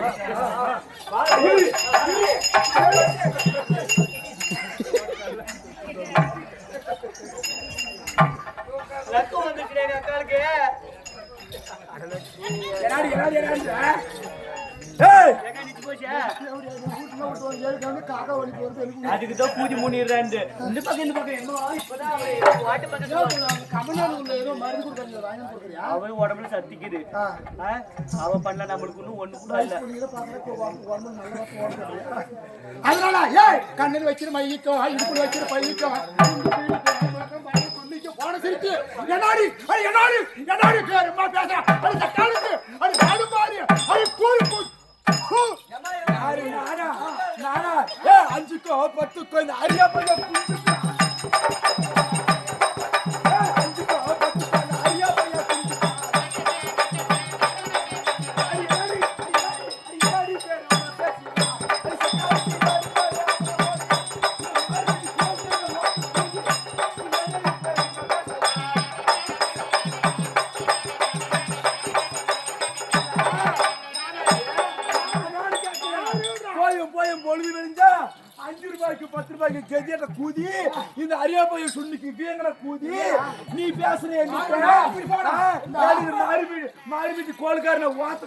ரத்தம் காக்கா வலிக்கு வருது எனக்கு அதுக்கு தான் பூஜை முன்னிடுறாண்டு இந்த பக்கம் இந்த பக்கம் எங்க இப்பதான் அவரு வாட்டு பக்கத்துல கமலான உள்ள ஏதோ மருந்து கொடுக்குறீங்க வாங்கி கொடுக்குறியா? அவன் உடம்புல சத்திக்குது? அவன் பண்ண நம்மளுக்கு இன்னும் ஒண்ணு கூட இல்ல. அதனால ஏய் கண்ணில் வைக்கிற மையிக்கோ இடுப்புல வைக்கிற பையிக்கோ போன சிரிச்சு என்னாடி? அது என்னாடி? என்னாடி பேருமா பேச. அது தக்காளுக்கு. அது அது கூழ் கூழ். யாரு நானா நானா? ஏ அஞ்சுக்கோ பத்துக்கோ இந்த அரியா பையன் பேசுற என்கிட்ட மாறி கோல்காரன வாத்த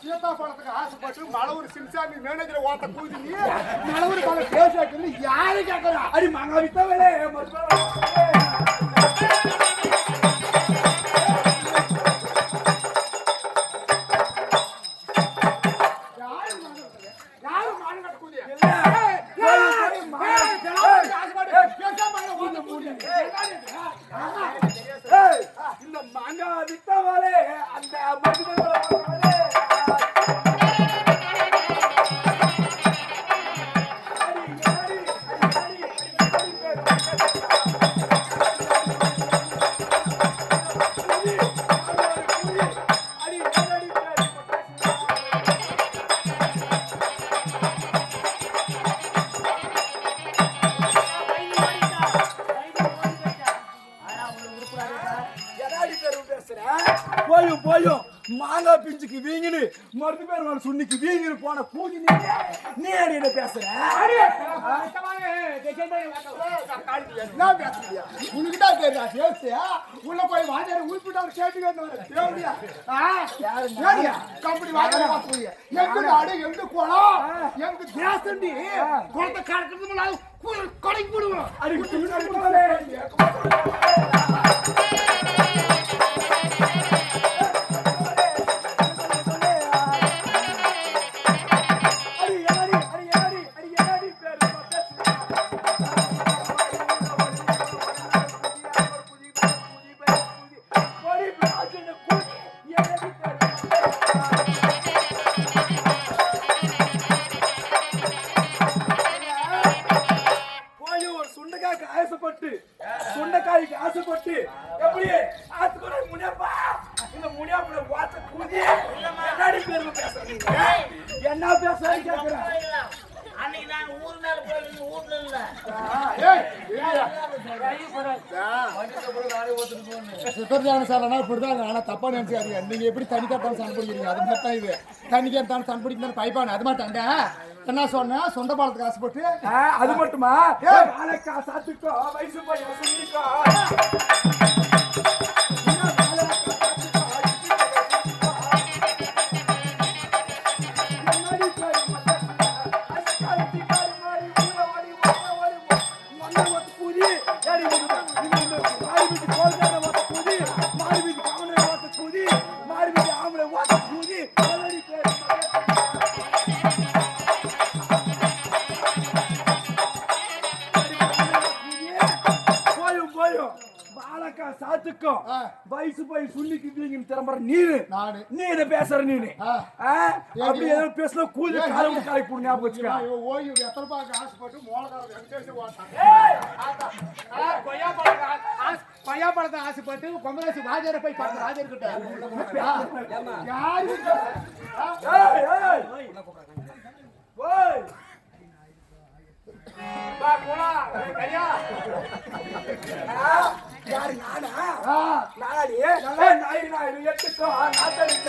சீதாப்பழத்துக்கு ஆசைப்பட்டு மலவூர் சிம்சாமி மேனேஜர் ஓட்ட கூதி மலவூர் கால பேச யாரு கேட்கறா அடி மங்க போயும் மாங்காய் பிஞ்சுக்கு வீங்கினு மருந்து பேர் மேல சுண்ணிக்கு வீங்கினு போன கூதி நீ அடி! என்ன பேசுற? உனக்குதான் தெரியுதா பேசியா? உள்ள போய் வாத்தியார் உள்பிட்டாரு கேட்டுக்கிட்டு? கம்பெனி வாத்தியார் வா போய். எங்க நாடு, எங்க குளம், எங்க தேசண்டி. குளத்தை கடக்கிறது கொடைக்கு போடுவோம். அடி தப்பா நினைச்சாருங்க நீங்க எப்படி கட்டாலும் சண்டை பிடிக்கிறீங்க? அது மாதிரி தான் இது. எடுத்தாலும் சண்டை பிடிக்கணும் பைப்பான அது தண்டை. என்ன சொன்னேன் சொந்த பாலத்துக்கு ஆசைப்பட்டு ஆ, அது மட்டுமா? சாத்துக்கோ வயசு திரும்புற நீனு. நானு. நீ என்ன பேசுற நீனு? அப்படி ஏதோ பேசினா கூலி ஏய், காலம் காலை போடு ஞாபகம் வச்சுக்க. ஓய்வு எத்தனை பாக்கு ஆசைப்பட்டு மோளக்கார வெங்கடேஷ் ஓட்டான் கொய்யாப்பழத்தை ஆசைப்பட்டு பொங்கலாசி வாஜார போய் பார்த்து வாஜர் கிட்ட யாரு? யாரு நானா? ஏய், நாய், நாய், எட்டுக்கோ நாட்டடிச்ச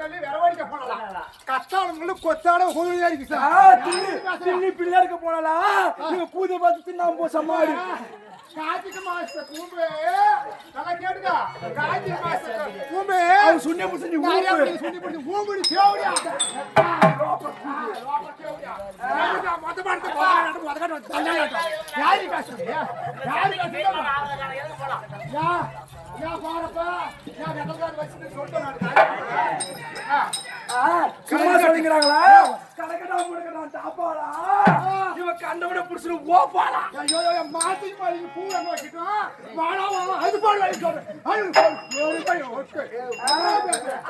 கல்லி விரவடிக்க போனலாம் கஷ்டம் கொத்தாட ஹோலி இருக்கு ஆ, சார் தில்லி தில்லி பிள்ளையாருக்கு போனாலா இவங்க பூஜை பார்த்து தின்னாம போச்ச மாடு கார்த்திகை மாச கூம்பு நல்லா கேட்டுக்கா. கார்த்திகை மாச கூம்பு அவன் சுண்ணி புடிச்சு நிறைய ஊரு பேர் சொல்லி போட்டு ஊம்புடி தேவடியா? மொத்த சும்மா சொல்லிக்கிறாங்களா? கடக்கடா முடக்கடா டாப்பாளா இவன் கண்டவன புடிச்சு ஐயோ மாத்தி பாருங்க பூ எங்க வச்சிட்டோம் வாடா வாடா அது போடு அது போடு அது போடு ஒரு பை ஓகே.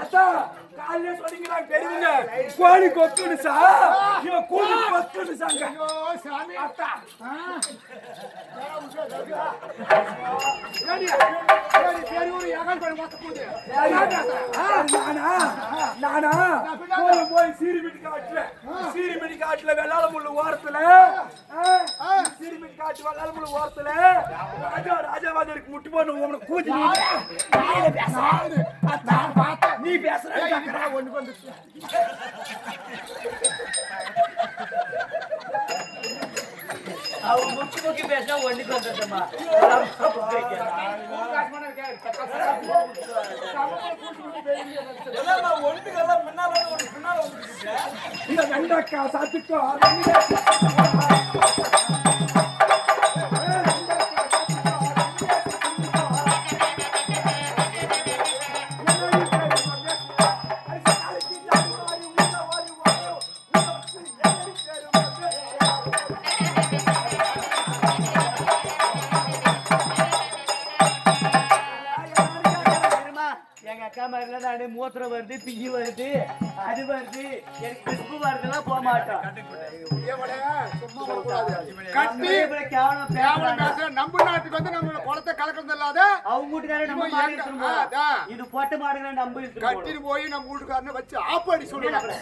அத்தா காலையில சொல்லிக்கிறாங்க தெரியுங்க கோழி கொத்துடு சா. இவன் கோழி கொத்துடு சாங்க ஐயோ சாமி. அத்தா ஏடி ஏடி பேரி ஒரு ஏகால் பண்ணி மொத்த போடு ஆ, நானா நானா போய் போய் சீரிமிட்டி காட்டுல சீரிமிட்டி காட்டுல வெள்ளாள முள்ளு ஓரத்துல ஆ, காட்டு வெள்ளாள முள்ளு ஓரத்துல ராஜா ராஜாவாதருக்கு முட்டு போன உனக்கு நீ பேசுற ஒண்ணு வந்துச்சு அவங்க முக்கி முக்கி பேசினா ஒண்ணுக்கு வந்துட்டோமா இந்த வெண்டக்கா சாத்துக்கோ எனக்கு கிறிஸ்பு போக மாட்டோம். நம்ம கட்டி கேவலம் நாட்டுக்கு வந்து நம்ம குளத்தை கலக்கிறது இல்லாத அவங்க நம்ம மாடு. இது பொட்டு மாடுகளை நம்ம. கட்டிட்டு போய் நம்ம வீட்டுக்காரனை வச்சு ஆப்பாடி சொல்லுவாங்க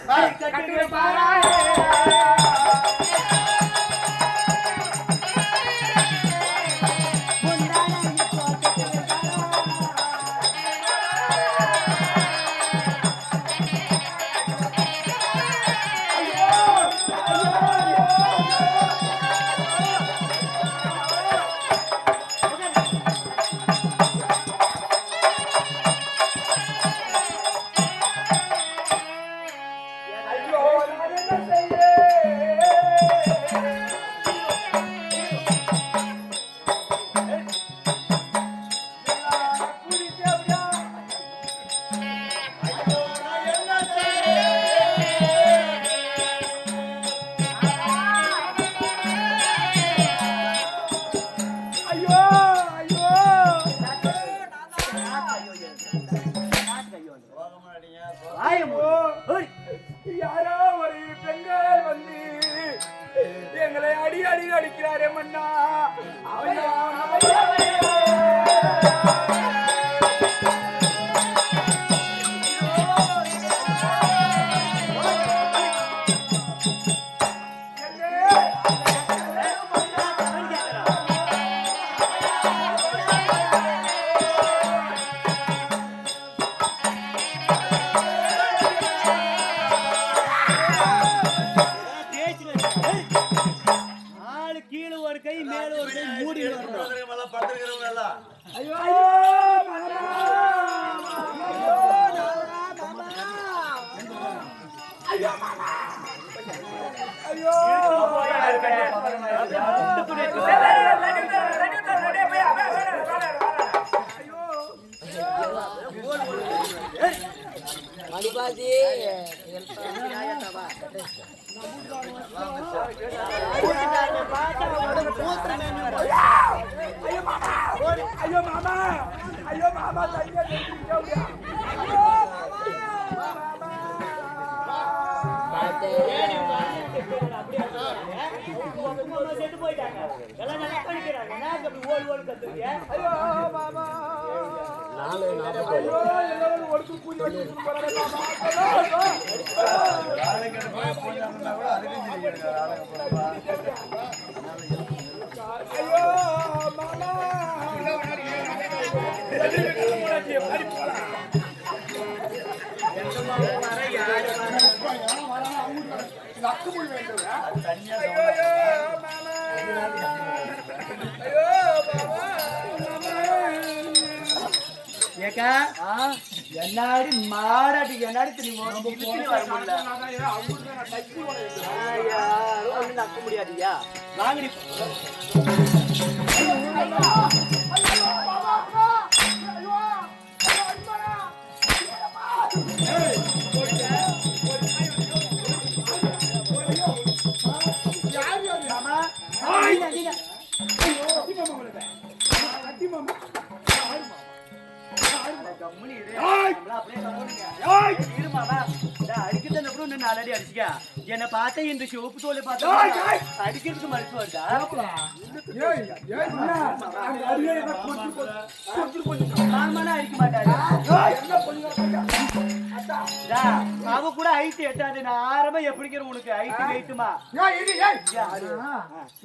ஐயோ மாமா ஐயோ மாமா செத்து போயிட்டாங்க எல்லாம் நல்லா பண்ணிக்கிறாங்க என்ன அப்படி ஓடு ஓடு கத்துறீங்க ஐயோ மாமா ஐயோ எல்லாரும் ஒடுக்கு கூலி ஐயோ ஏக்கா என்னாடி மாடாடி என்னாடி தெரியுமோ நக்க முடியாதுயா வாங்கடி கம்முனு அடி அடிச்சுக்க. என்னை பார்த்தா இந்த சிவப்பு தோலை பார்த்தா அடிக்கிறதுக்கு மறுப்பு வருதா ஏய் ஏய் என்ன அவ கூட ஹைட் எட்டாது. நான் ஆரம்ப எப்படிங்கிற உனக்கு? ஹைட் வெயிட்டுமா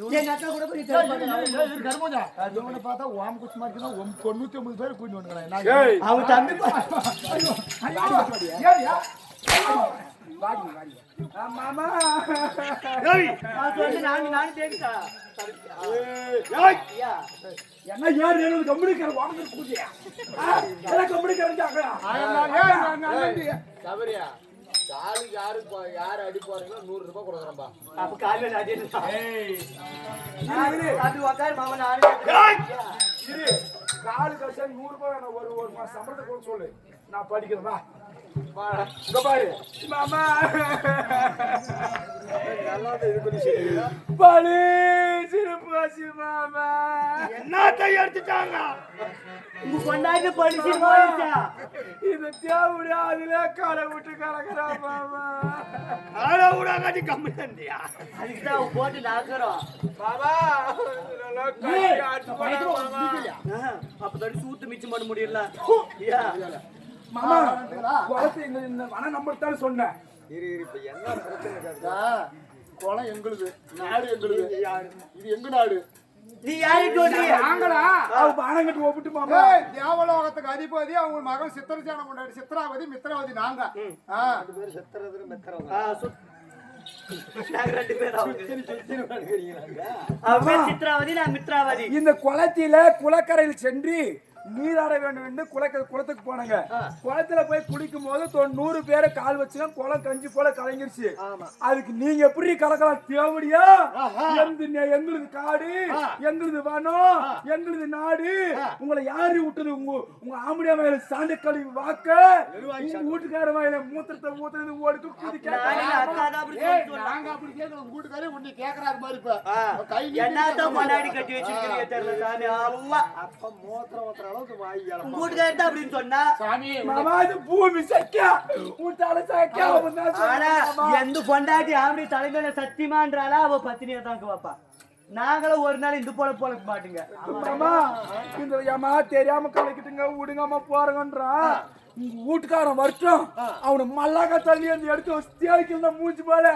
எங்க அக்கா கூட போய் தேட மாட்டாங்க. கர்மோஜா இவனை பார்த்தா ஓம் குச்சி மாதிரி ஒம் தொண்ணூத்தி ஒன்பது பேர் கூட்டி அவன் தம்பி மாமா. நான் நானு நானு தேடிட்டா என்ன யார் வாங்க கூட்டியா சபரியா காலுக்கு யாரு யாரு அடி போறீங்களோ நூறு ரூபாய் கொடுக்குறேன்பா. அப்ப கால்ல அடிடா ஏய். அது உக்காரு மாமா நானு இரு. காலு கழிச்சா நூறு ரூபாய். ஒரு ஒரு மாசம் சம்பளத்தை கூட சொல்லு. நான் படிக்கிறேன் வா. வா, இங்க பாரு. மாமா. பலி. சிறப்பாசி மாமா. என்னத்தை எடுத்துட்டாங்க? உங்க கொண்டாடி படிச்சு இது தேவையா அதுல காலை விட்டு கலக்கிறா மாமா. காலை விடாங்க கம்மி தந்தியா அதுக்கு தான் போட்டு நாக்குறோம் மாமா அப்பதான் சூத்து மிச்சம் பண்ண முடியல. மாமா குளத்தை இந்த இந்த வன நம்பர் தான் சொன்னேன். இரு இரு இப்ப என்ன பிரச்சனை கேட்டா குளம் எங்களுது நாடு எங்களுது. இது எங்க நாடு? நீ யாருக்கு நாங்களா? பானம் கட்டி ஒப்பிட்டு மாமா ஏய் தேவலோகத்துக்கு அதிபதி அவங்க மகன் சித்திரஜானம் கொண்டாடி சித்ராவதி மித்ராவதி நாங்க. ஆ. ஆ, சுத்- நாங்க ரெண்டு பேரும் அவன் பேர் சித்ராவதி நான் மித்ராவதி இந்த குளத்தில குளக்கரையில் சென்று நீராட வேண்டும் என்று குளக்க குளத்துக்கு போனாங்க. குளத்துல போய் குளிக்கும் போது தொண்ணூறு பேரை கால் வச்சுனா குளம் கஞ்சி போல கலங்கிருச்சு அதுக்கு நீங்க எப்படி கலக்கலாம்? தேவடியா? எந்து எங்களுது காடு எங்களுது வனம் எங்களுது நாடு. உங்களை யாரு விட்டது? உங்க உங்க ஆம்படியா மேல சாண்ட கழிவு வாக்க வீட்டுக்கார மேல மூத்திரத்தை ஊத்துறது ஓடுக்கு குதி வீட்டுக்காரே உன்னை கேக்குறாரு மாதிரி இப்ப. கை கொண்டாடி கட்டி வச்சிருக்கிறீங்க தெரியல அப்ப மூத்திரம். அளவுக்கு தான் அப்படின்னு சொன்னா சாமி மாமா இது பூமி சக்கியா? உன் தலை சக்கியா? ஆனா. எந்த பொண்டாட்டி ஆம்படி தலைமையில சத்தியமான்றாளா அவ பத்தினியா தான் வைப்பா. நாங்களும் ஒரு நாள் இந்த போல போல மாட்டுங்க. மாமா இந்த ஏமா தெரியாம கலைக்கிட்டுங்க விடுங்கம்மா போறங்கன்றான் வீட்டுக்காரன் வருஷம் அவனை மல்லாக்க தள்ளி அந்த எடுத்து தேய்க்கல மூஞ்சி மேல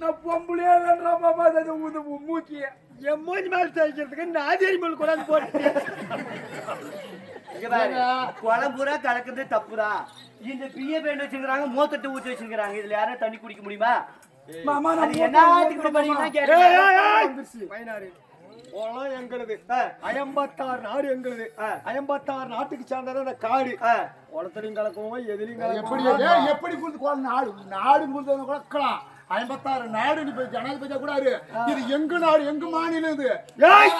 நான் பொம்பளே இல்லைன்றா மாமா அது ஊந்து மூக்கிய என் மூஞ்சி மேல தேய்க்கிறதுக்கு நாதேரி மேல கொண்டாந்து போட்டு. இங்க பாரு, குளம் பூரா கலக்குறது தப்புதான் இந்த பிய பேண்ட் வச்சிருக்காங்க மூத்தட்டு ஊத்தி வச்சிருக்காங்க இதுல யாரும் தண்ணி குடிக்க முடியுமா? மாமா நான் என்னத்துக்கு குளம் எங்களுது ஆ. ஐம்பத்தாறு நாடு எங்களுது ஆ. ஐம்பத்தாறு நாட்டுக்கு சேர்ந்தது அந்த காடு ஆ. குளத்துலையும் கலக்குவோம் எதிலையும் எப்படி கலக்குவோம் எப்படி கோல நாடு நாடு கொடுத்தவங்க கூட இருக்கலாம் ஐம்பத்தாறு நாடு போய் ஜனாதிபதியா கூட இரு. இது எங்க நாடு எங்க மாநிலம் இது ஏய்!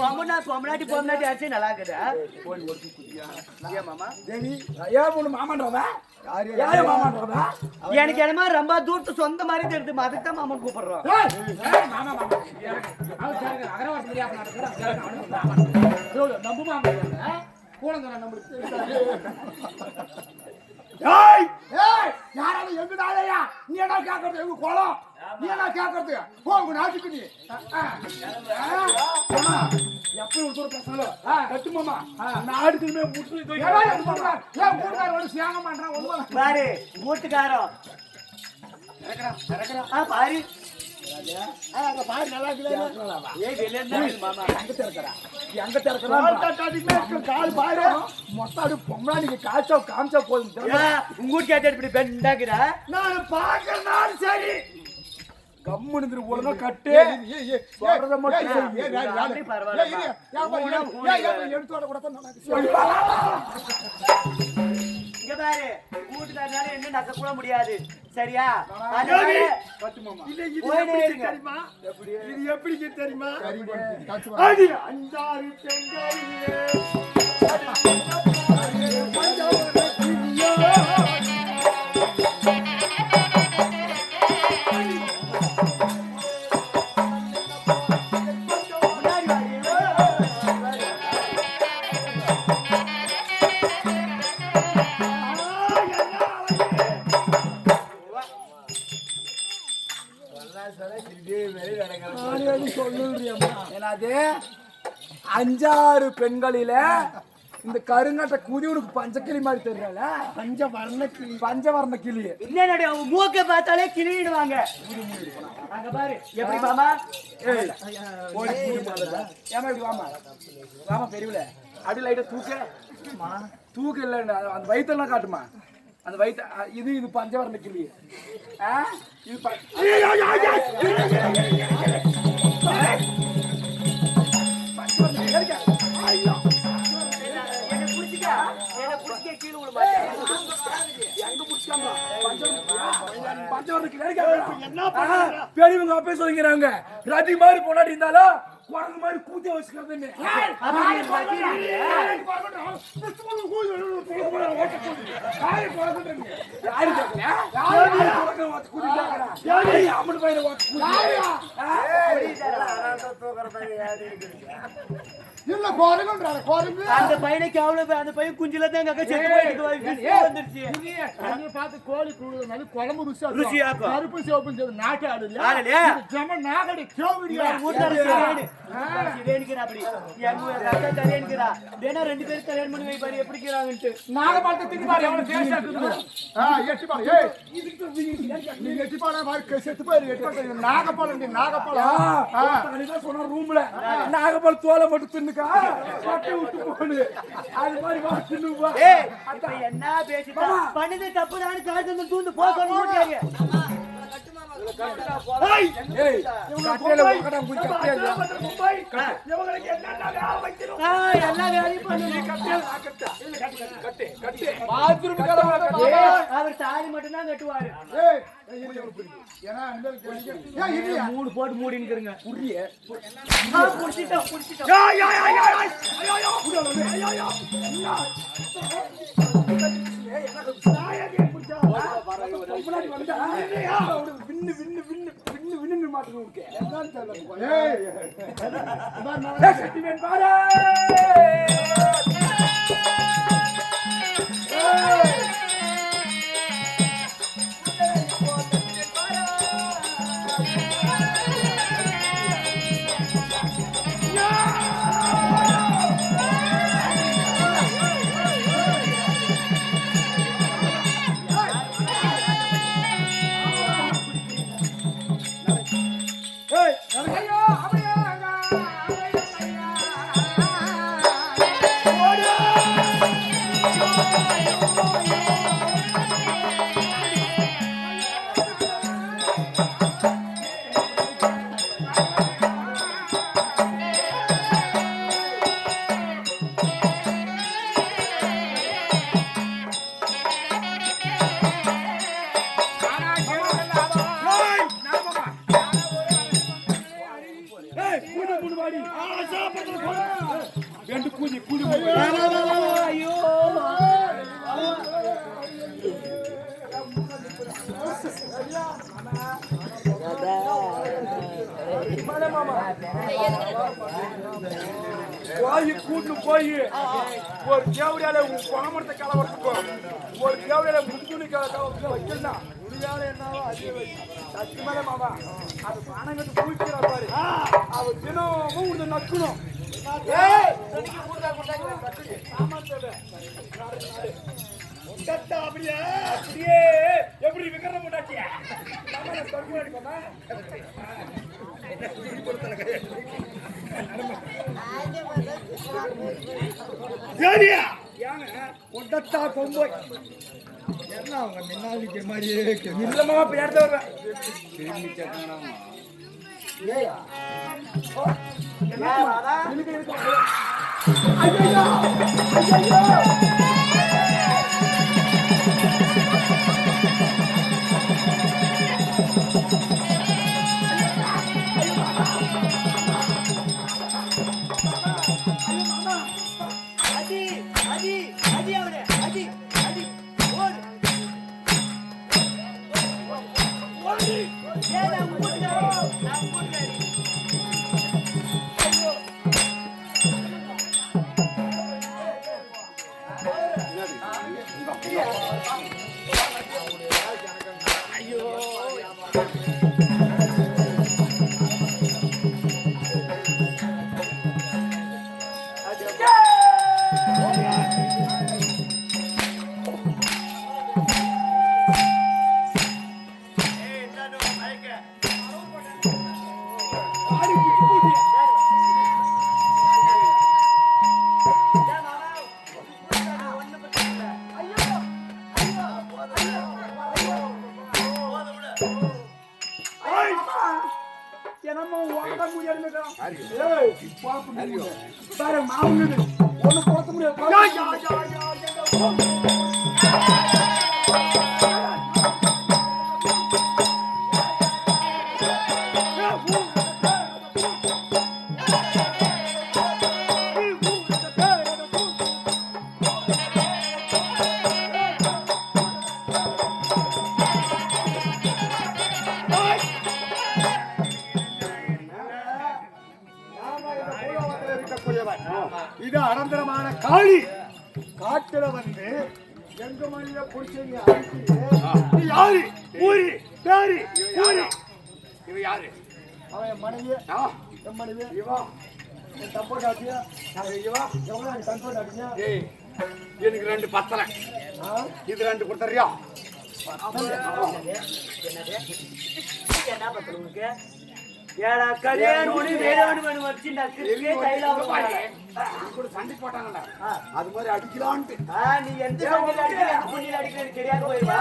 பொம்மனாட்டி பொம்மனாட்டி அடிச்சு நல்லா இருக்குதா. ஏன் மாமா? தேவி ஏன் ஒண்ணு மாமான்றவ? யாரு? மாமான்றவ? எனக்கு என்னமா ரொம்ப தூரத்து சொந்த மாதிரி தெரியுது அதுக்கு தான் மாமன் கூப்பிடுறோம். ஏய், ஏய், மாமா, மாமா. அவன் கேட்க, அகரவாசி தெரியாம நான் இருக்கிறேன். கேட்க, அவனுக்கு மாமா. ஐயோ, நம்பு மாமா? இல்லைங்க. கூடங்க நம்மளுக்கு ஏய்! ஏய் யாராவது எங்க நாளையா நீ என்ன கேக்குறது? எங்க குளம்? நீ என்ன கேக்குறது? போ உங்க நாட்டுக்கு நீ. ஆ. எப்படி ஒரு தூரம் பேசணும் கட்டு மாமா. நாடு திரும்ப முற்று தூக்கி ஏடா, என் கூட்டுக்கார- என் கூட்டுக்கார வந்து சியாங்க பண்றான், ஒண்ணும் இல்ல. பாரு ஆ, அங்க பாரு, காய்ச்சா காமிச்சா போதும் உங்க கேட்டு இப்படி பெண்டாக்குறா நான் சரி கம்முனு இருந்து ஒழுங்கா கட்டு சொல்றத மட்டும் எடுத்து வர கூட. இங்க பாரு. வீட்டுக்காரனால என்ன நக்க கூட முடியாது. சரியா. தெரியுமா? இது எப்படி தெரியுமா? அஞ்சாறு பெண்களிலே என்னது அஞ்சாறு பெண்களில இந்த கருங்கட்ட குதி உனக்கு பஞ்சக்கிளி மாதிரி தெரியல பஞ்ச வர்ண கிளி பஞ்ச வர்ண கிளி அவங்க மூக்க பார்த்தாலே கிளியிடுவாங்க அங்க பாரு எப்படி மாமா ஏமா இப்படி வாமா வாமா பெரியவள அடி லைட்டா தூக்க தூக்க இல்ல அந்த வயித்தெல்லாம் காட்டுமா அந்த அ, இது இது பஞ்சவர்ண கிளி ஆ இது என்ன பெரியவங்க அப்பே சொல்லிக்கிறாங்க. ரதி மாதிரி பொண்டாட்டி இருந்தாலும் குரங்கு மாதிரி கூத்தி வச்சுக்கிறதுன்னு அம்மன் பையனை? இல்ல குரங்குன்றாரு, குரங்கு. அந்த பையனுக்கு அவ்வளவு அந்த பையன் குஞ்சில தான் செத்து போயிட்டு வந்துருச்சு பார்த்து கோழி கூடுதல் குழம்பு ருசியா. ருசியாக்கும். கருப்பு சிவப்பு சேர்ந்து நாட்டு ஆடு இல்லையா? ஆடலையா? இது ஜம நாகடி கேவடியா? இவர் வீட்டுக்காரர் சிவனேன்னு. சிவனுக்குறா அப்படி. எங்க அக்கா கல்யாணிக்கிறா. வேணா ரெண்டு பேரும் கல்யாணம் பண்ணி வைப்பாரு, எப்படி இருக்கிறாங்கன்ட்டு. நாகப்பழத்தை தின்னு பாரு, எவ்வளவு ஆ இருக்குது. ஆ, எட்டி பாரு, ஏய். நீ எட்டி பாரு, பாரு, செத்து போயிரு, எட்டி பாரு. ஆ. சொன்ன ரூம்ல நாகப்பல் தோலை மட்டும் தின்னுக்கா? பட்டை விட்டு போடு அது மாதிரி வா தின்னுவா என்ன பேசிட்டா? பண்ணது தப்புதான்னு காசு வந்து தூண்டு போ அவர் தாலி மட்டும்தான் கட்டுவாரு? மூணு போட்டு மூடின்னுக்குறங்க புரிய புடிச்சிட்டோம் புடிச்சிட்டோம் விண்ணு விண்ணு உனக்கு செட்டிமேன் பாரு போய் கூட்டு போய் ஒரு கேவடியால உன் குணமரத்தை கலவரத்துக்கோ ஒரு கேவடியால முந்துணி கலவரத்துக்கும் வைக்கலாம் முடியாத என்னவோ அதே வை மாமா அது பணங்கட்டு குளிக்கிறா பாரு அவ தினமும் உன்னை நக்கணும். அப்படியே அப்படியே எப்படி விக்கிற முட்டாச்சியா சரியா ஏங்க கொம்பு. என்ன அவங்க முன்னாடி மாதிரியே இருக்கு. இல்லம்மா பேர்த்த மணியில புடிச்சீங்க நீ யாரு? ஊரி பேரு ஊரி. இவ யாரு? அவன் என் மனைவி என் மனைவி இவா. என் தப்போ காட்டியா? இவா? எவ்வளவு என் தப்போ காட்டியா ஏய் எனக்கு ரெண்டு பத்தலை இது ரெண்டு கொடுத்துறியா? என்ன பத்தல உனக்கு? ஏடா கல்யாணம் பண்ணி வேணும் வேணும் வச்சு நக்கிருக்கே கையில கூட சண்டை போட்டாங்கல்ல அது மாதிரி அடிக்கலான்ட்டு. ஆ நீ எந்த சண்டையில அடிக்கிற எந்த புண்ணியில அடிக்கிறேன்னு தெரியாது போயிருவா?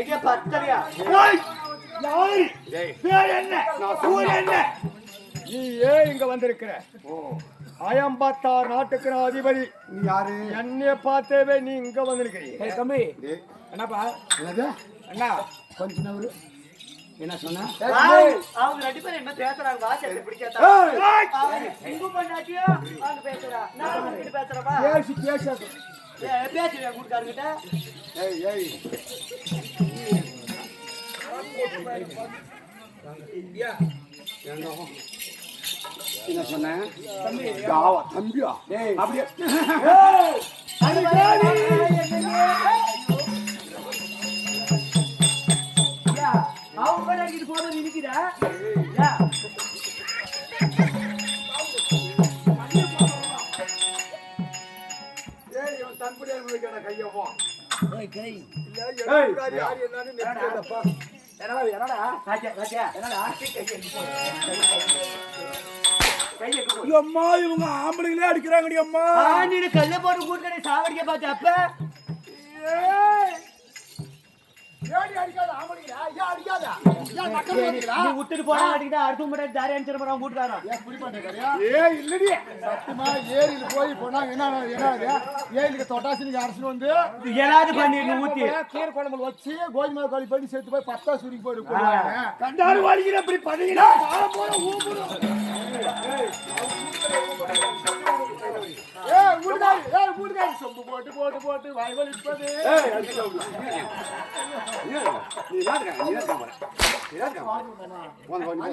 எங்க பத்தலையா? யாரு ஏய் பேர் என்ன? ஊர் என்ன? நீ ஏன் இங்க வந்திருக்கிற? அயம்பத்தார் நாட்டுக்கு நான் அதிபதி. நீ யாரு? என்னைய பார்த்தேவே நீ இங்க வந்திருக்கிறீ தம்பி. என்னப்பா? அண்ணா கொஞ்ச நவரு என்ன சொன்ன? அவங்க ரெண்டு பேரும் என்ன பேசுறாங்க? வாசத்தை பிடிக்காதா அவங்க உங்க பொண்டாட்டியோ? அவங்க பேசுறா. நான் உங்ககிட்ட பேசுறப்பா. பேசி பேசாத கூட்டுக்காரங்கிட்ட ஏய் ஏய். என்ன சொன்ன? காவா தம்பியா? அப்படியே. அவங்க பொண்டாட்டிக்கு போறது இருக்குதா ஏய் இவன் தன்படியா விழுக்கான கையை போ. என்னடா? என்னடா என்னடா. அம்மா இவங்க ஆம்பளைங்களே அடிக்கிறாங்கடி அம்மா. நீனு கல்ல போட்டு கூட்டணி சாவடிக்க பார்த்த அப்ப ஏடி அடிக்காத ஆம்பளைங்களா ஏன் அடிக்காத ஏன் நக்கல் பண்ணிக்கிறா நீ விட்டுட்டு போனா அடிக்கிட்டா அடுத்த முறை தாரி அனுப்பிச்சிட போறான் பண்ணிக்கிறியா ஏய் இல்லடி சத்தியமா ஏரியில போய் என்ன என்னது ஏரிக்கு தொட்டாசினிக்கு அரசு வந்து ஏதாவது பண்ணி நீ ஊத்தி கீரை குழம்பு வச்சு கோதுமை களி பண்ணி சேர்த்து போய் பத்தா சுருக்கி போயிட்டு கண்டாரு வாலிக்கிற அப்படி பண்ணீங்கன்னா ஏ ஏ ஊடுகாரி சொம்பு போட்டு போட்டு போட்டு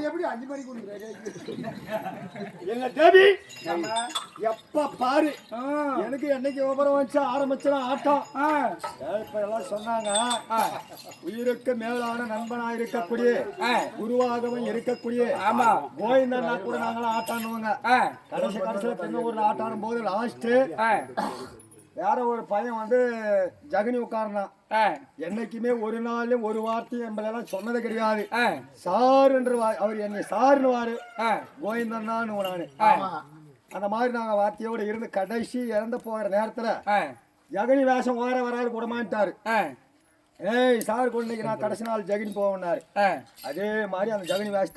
எப்படி அஞ்சு மணிக்கு எங்க தேவி எப்ப பாரு எனக்கு என்னைக்கு விவரம் வச்சு ஆரம்பிச்சா ஆட்டம் இப்ப எல்லாம் சொன்னாங்க உயிருக்கு மேலான நண்பனா இருக்கக்கூடிய குருவாகவும் இருக்கக்கூடிய ஆமா. கோவிந்தன்னா கூட நாங்களாம் ஆட்டானுவாங்க கடைசி கடைசியில தென்ன ஊர்ல ஆட்டாடும் போது லாஸ்ட் வேற ஒரு பையன் வந்து ஜெகனி உட்கார்னான் என்னைக்குமே ஒரு நாளும் ஒரு வார்த்தையும் எம்பளெல்லாம் சொன்னது கிடையாது. சார் என்று அவர் என்னை சாருன்னு வாரு கோவிந்தன் தான் நானு. அந்த மாதிரி நாங்க வார்த்தையோட இருந்து கடைசி இறந்து போகிற நேரத்துல ஜெகனி வேஷம் ஓர வராது கூடமாட்டாரு ஏய் சார் கொண்டு நான் கடைசி நாள் ஜெகனி போவேன்னாரு அதே மாதிரி அந்த ஜெகனி வேஷத்தை